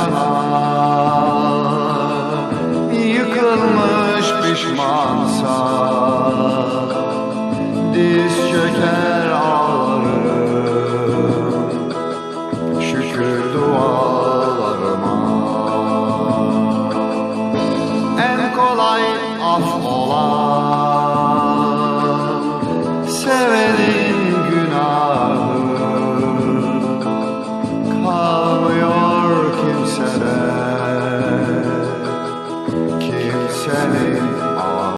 yaşlar Yıkılmış pişmansa Diz çöker ağlarım Şükür dualarıma. En kolay af olan seni